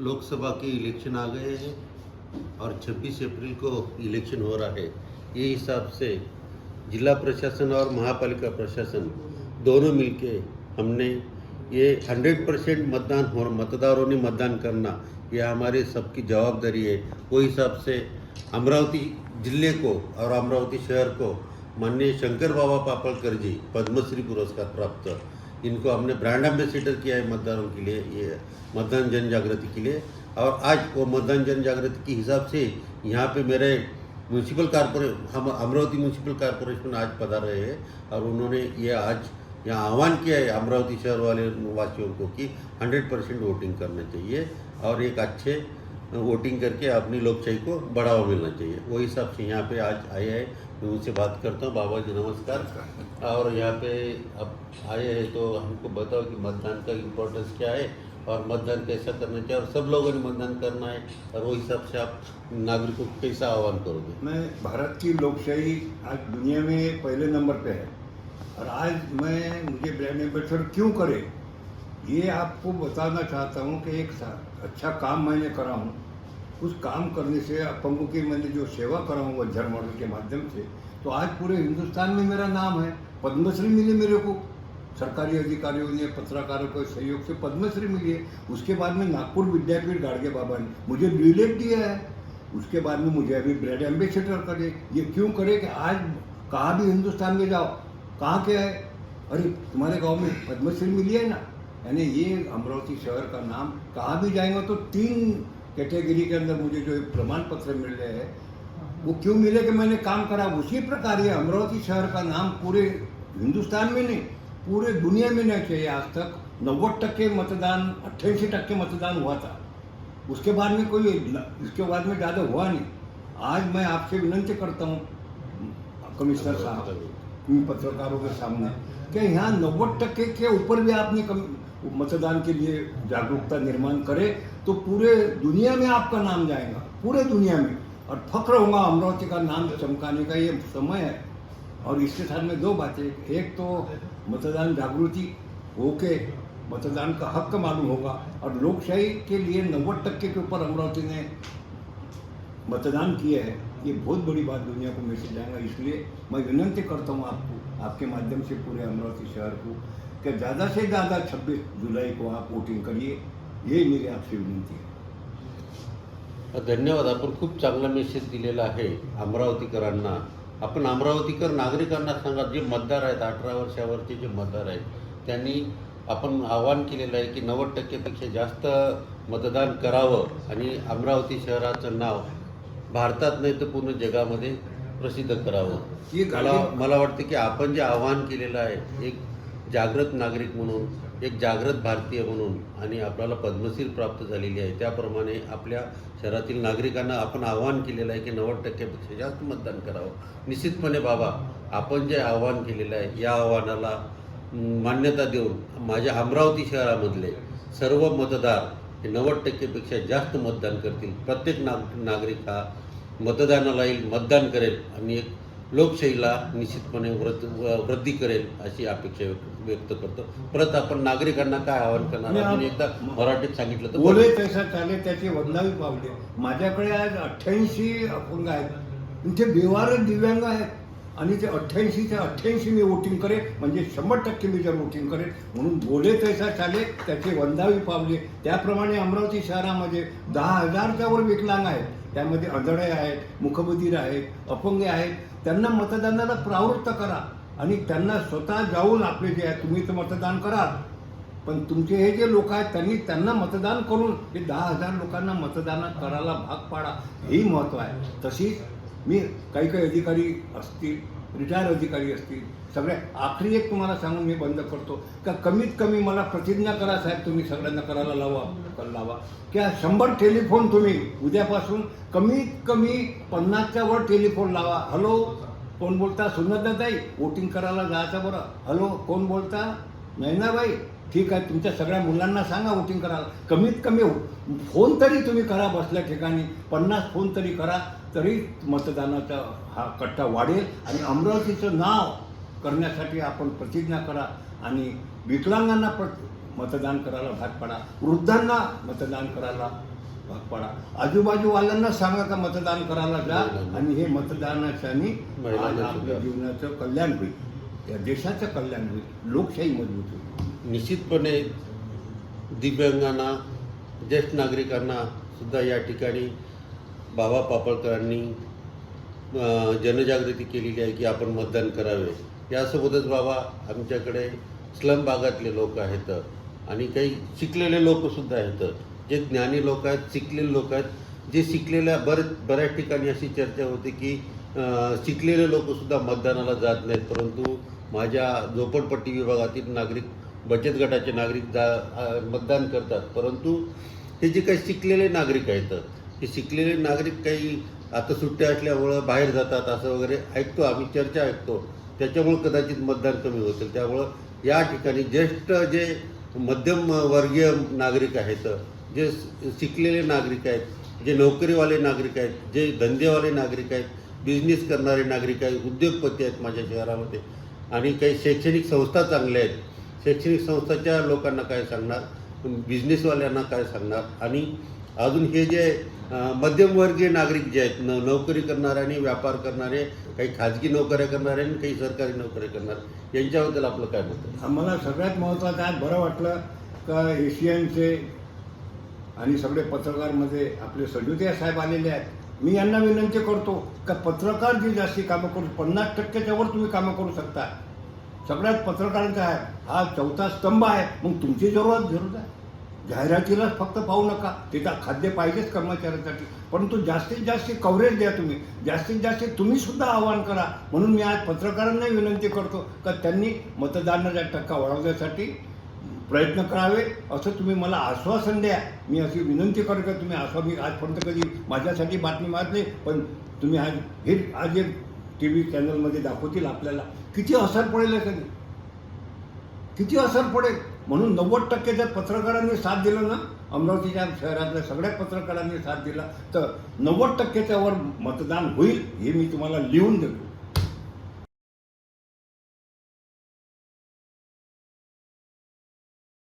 लोकसभा के election आ गए हैं और 26 अप्रैल को इलेक्शन हो रहा है। ये हिसाब से जिला प्रशासन और महापालिका प्रशासन दोनों मिलके हमने ये 100 परसेंट मतदान हो मतदारों ने मतदान करना यह हमारे सबकी जवाबदारी है। वो हिसाब से अमरावती ज़िले को और अमरावती शहर को माननीय शंकर बाबा पापड़कर जी पद्मश्री पुरस्कार प्राप्त इनको हमने ब्रांड एम्बेसिडर किया है मतदारों के लिए, ये मतदान जन जागृति के लिए। और आज वो मतदान जन जागृति के हिसाब से यहाँ पे मेरे म्यूनसिपल कारपोरे हम अमरावती म्यूनसिपल कारपोरेशन आज पधार रहे हैं और उन्होंने ये आज यहाँ आह्वान किया है अमरावती शहर वाले वासियों को कि 100 परसेंट वोटिंग करना चाहिए और एक अच्छे वोटिंग करके अपनी लोकशाही को बढ़ावा मिलना चाहिए। वो हिसाब से यहाँ पे आज आए हैं मैं उनसे बात करता हूँ बाबा जी नमस्कार। और यहाँ पे अब आए हैं तो हमको बताओ कि मतदान का इम्पोर्टेंस क्या है और मतदान कैसा करना चाहिए और सब लोगों ने मतदान करना है और वो हिसाब से आप नागरिकों को कैसा आह्वान करोगे? मैं भारत की लोकशाही आज दुनिया में पहले नंबर पे है। और आज मैं मुझे ब्रांड एम्बेसडर क्यों करे? ये आपको बताना चाहता हूँ कि एक अच्छा काम मैंने करा हूँ। उस काम करने से अपंगों की मैंने जो सेवा करा हूँ वज्र मॉडल के माध्यम से तो आज पूरे हिंदुस्तान में मेरा नाम है। पद्मश्री मिली मेरे को। सरकारी अधिकारियों ने, पत्रकारों के सहयोग से पद्मश्री मिली है। उसके बाद में नागपुर विद्यापीठ गाड़गे बाबा ने मुझे ड्यूलेट दिया है। उसके बाद में मुझे अभी ब्रेड एम्बेसडर करे। ये क्यों करे कि आज कहाँ भी हिंदुस्तान में जाओ, कहाँ के है? अरे, तुम्हारे गाँव में पद्मश्री मिली है ना? यानी ये अमरावती शहर का नाम, कहाँ भी जाएँगे तो तीन कैटेगरी के अंदर मुझे जो प्रमाण पत्र मिल रहे हैं वो क्यों मिले कि मैंने काम करा? उसी प्रकार ये अमरावती शहर का नाम पूरे हिंदुस्तान में नहीं पूरे दुनिया में नहीं चाहिए। आज तक नब्बे टक्के मतदान अट्ठाईसी टक्के मतदान हुआ था। उसके बाद में कोई इसके बाद में ज़्यादा हुआ नहीं। आज मैं आपसे विनंती करता हूँ कमिश्नर साहब इन पत्रकारों के सामने कि यहाँ नब्बे टक्के के ऊपर भी आपने कम, मतदान के लिए जागरूकता निर्माण करे तो पूरे दुनिया में आपका नाम जाएगा, पूरे दुनिया में। और फख्र होगा, अमरावती का नाम चमकाने का ये समय है। और इसके साथ में दो बातें। एक तो मतदान जागृति होके मतदान का हक मालूम होगा। और लोकशाही के लिए नव्वद टक्के के ऊपर अमरावती ने मतदान किया है। ये बहुत बड़ी बात दुनिया को मैसेज जाएगा। इसलिए मैं विनंती करता हूँ आपको, आपके माध्यम से पूरे अमरावती शहर को, कि ज़्यादा से ज़्यादा 26 जुलाई को आप वोटिंग करिए। ये मेरी आपसे विनंती है धन्यवाद. आपण खूप चांगला मेसेज दिलेला आहे अमरावतीकरांना. आपण अमरावतीकर नागरिकांना सांगा जे मतदार आहेत अठरा वर्षावरचे जे मतदार आहेत त्यांनी आपण आवाहन केलेलं आहे की नव्वद टक्केपेक्षा जास्त मतदान करावं आणि अमरावती शहराचं नाव भारतात नाही तर पूर्ण जगामध्ये प्रसिद्ध करावं. ही मला मला वाटतं की आपण जे आव्हान केलेलं आहे एक जागृत नागरिक म्हणून एक जागृत भारतीय म्हणून आणि आपल्याला पद्मश्री प्राप्त झालेली आहे. त्याप्रमाणे आपल्या शहरातील नागरिकांना आपण आव्हान केलेलं आहे की नव्वद टक्क्यापेक्षा जास्त मतदान करावं. निश्चितपणे बाबा आपण जे आव्हान केलेलं आहे या आव्हानाला मान्यता देऊन माझ्या अमरावती शहरामधले सर्व मतदार हे नव्वद टक्केपेक्षा जास्त मतदान करतील. प्रत्येक नाग नागरिक हा मतदानाला येईल मतदान करेल. आणि एक लोकशाहीला निश्चितपणे वृद्ध वृद्धी करेल अशी अपेक्षा व्यक्त- करतो. परत आपण नागरिकांना काय आवाहन करणार? आपण आप- एकदा मराठीत सांगितलं तर बोले. तैसा चाले त्याचे वदनावी पावले माझ्याकडे आज अठ्ठ्याऐंशी अपंग आहेत. ते बेवार दिव्यांग आहेत. आणि ते अठ्ठ्याऐंशीचे अठ्ठ्याऐंशी मी वोटिंग करेन. म्हणजे शंभर टक्के मी जर वोटिंग करेन. म्हणून बोले तैसा चाले त्याचे वंदावी पावले त्याप्रमाणे अमरावती शहरामध्ये दहा हजारच्या वर विकलांग आहेत. त्यामध्ये अधडे आहेत मुखबधीर आहेत अपंग आहेत. त्यांना मतदानाला प्रवृत्त करा. आणि त्यांना स्वतः जाऊन आपले जे आहे तुम्ही तर मतदान कराल. पण तुमचे हे जे लोक आहेत त्यांनी त्यांना मतदान करून हे दहा हजार लोकांना मतदान करायला भाग पाडा. हेही महत्त्व आहे. तशीच मी काही काही अधिकारी असतील रिटायर अधिकारी असतील. सगळे आखरी एक तुम्हाला सांगून मी बंद करतो. का कमीत कमी मला प्रतिज्ञा करा साहेब तुम्ही सगळ्यांना करायला लावा कर- लावा. किंवा शंभर टेलिफोन तुम्ही उद्यापासून कमीत कमी पन्नासच्या वर टेलिफोन लावा. हॅलो कोण बोलता? सुनंदाताई वोटिंग करायला जायचं बरं. हॅलो कोण बोलता? नैनाबाई ठीक आहे तुमच्या सगळ्या मुलांना सांगा वोटिंग करायला. कमीत कमी फोन तरी तुम्ही करा बसल्या ठिकाणी. पन्नास फोन तरी करा तरी मतदानाचा हा कट्टा वाढेल आणि अमरावतीचं नाव करण्यासाठी आपण प्रतिज्ञा करा आणि विकलांगांना प्र मतदान करायला भाग पाडा. वृद्धांना मतदान करायला भाग पाडा. आजूबाजूवाल्यांना सांगा का मतदान करायला जा आणि हे मतदानाच्यानी महिलांना आपल्या. जीवनाचं कल्याण होईल. या देशाचं कल्याण होईल. लोकशाही मजबूत होईल. निश्चितपणे दिव्यांगांना ज्येष्ठ नागरिकांना सुद्धा या ठिकाणी बाबा पापळकरांनी जनजागृती केलेली आहे की आपण मतदान करावे. यासोबतच बाबा आमच्याकडे स्लम भागातले लोक आहेत आणि काही शिकलेले लोकसुद्धा आहेत. जे ज्ञानी लोक आहेत शिकलेले लोक आहेत जे शिकलेल्या बरेच बऱ्याच ठिकाणी अशी चर्चा होते की शिकलेले लोकसुद्धा मतदानाला जात नाहीत. परंतु माझ्या झोपडपट्टी विभागातील नागरिक बचत गटाचे नागरिक जा मतदान करतात. परंतु हे जे काही शिकलेले नागरिक आहेत हे शिकलेले नागरिक काही आता सुट्ट्या असल्यामुळं बाहेर जातात असं वगैरे ऐकतो आम्ही चर्चा ऐकतो. त्याच्यामुळं कदाचित मतदान कमी होतील. त्यामुळं या ठिकाणी ज्येष्ठ जे मध्यम वर्गीय नागरिक आहेत जे शिकलेले नागरिक आहेत जे नोकरीवाले नागरिक आहेत जे धंदेवाले नागरिक आहेत बिझनेस करणारे नागरिक आहेत उद्योगपती आहेत माझ्या शहरामध्ये आणि काही शैक्षणिक संस्था चांगल्या आहेत शैक्षणिक संस्थाच्या लोकांना काय सांगणार? बिझनेसवाल्यांना काय सांगणार? आणि अजून हे जे मध्यमवर्गीय नागरिक जे आहेत न नोकरी करणारे आणि व्यापार करणारे काही खाजगी नोकऱ्या करणारे आणि काही सरकारी नोकऱ्या करणारे यांच्याबद्दल आपलं काय मत आम्हाला सगळ्यात महत्त्वाचं आज बरं वाटलं का एशियनचे आणि सगळे पत्रकारमध्ये आपले सजुते साहेब आलेले आहेत. मी यांना विनंती करतो का पत्रकार जी जास्ती कामं करू पन्नास टक्क्याच्यावर तुम्ही कामं करू शकता. सगळ्यात पत्रकारांचा आहे हा चौथा स्तंभ आहे. मग तुमची जरूरत जरूर आहे. जाहिरातीलाच फक्त पाहू नका. तिथं खाद्य पाहिजेच कर्मचाऱ्यांसाठी. परंतु जास्तीत जास्त कव्हरेज द्या तुम्ही. जास्तीत जास्त तुम्ही सुद्धा आवाहन करा. म्हणून मी आज पत्रकारांना विनंती करतो का त्यांनी मतदानाचा टक्का वाढवण्यासाठी प्रयत्न करावे असं तुम्ही मला आश्वासन द्या. मी अशी विनंती करतो का तुम्ही असं मी आजपर्यंत कधी माझ्यासाठी बातमी मारली पण तुम्ही आज हे आज एक टी व्ही चॅनलमध्ये दाखवतील आपल्याला. किती असर पडेल याच्याने किती असर पडेल? म्हणून नव्वद टक्के जर पत्रकारांनी साथ दिलं ना अमरावतीच्या शहरातल्या सगळ्या पत्रकारांनी साथ दिला तर नव्वद टक्क्याच्या वर मतदान होईल हे मी तुम्हाला लिहून देतो.